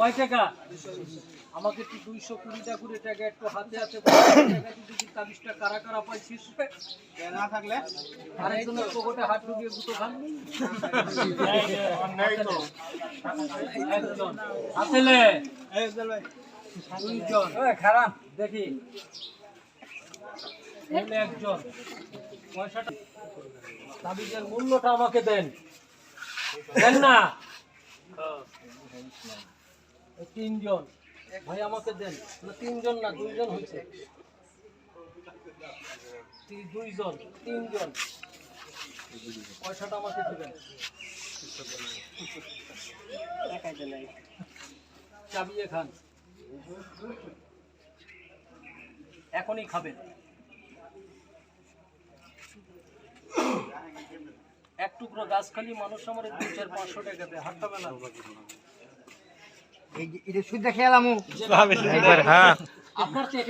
কয় টাকা? আমাকে একটু দুইশো কুড়িটা করে টাকা একটু হাতে হাতে তাবিজটা কারা কারা পাইছিস না থাকলে আরেকজনের পকেটে হাত ঢুকিয়ে গুতো খান। একজন আসলে দুইজন। খারাপ দেখি। একজন। পয়সাটা তাবিজের মূল্যটা আমাকে দেন। দেন না? তিনজন। ভাই, আমাকে দেন। তিনজন না, দুইজন হয়েছে। দুইজন, তিনজন। পয়সাটা আমাকে দিবেন। চাবিয়ে খান এখনই খাবেন। এক টুকরো গাছ খালি, মানুষ আমার দুই চার, পাঁচশো টাকা দেয়। হাতটা মেলা এটা সুদ্ধা খেয়ালামু আপনার চেয়ে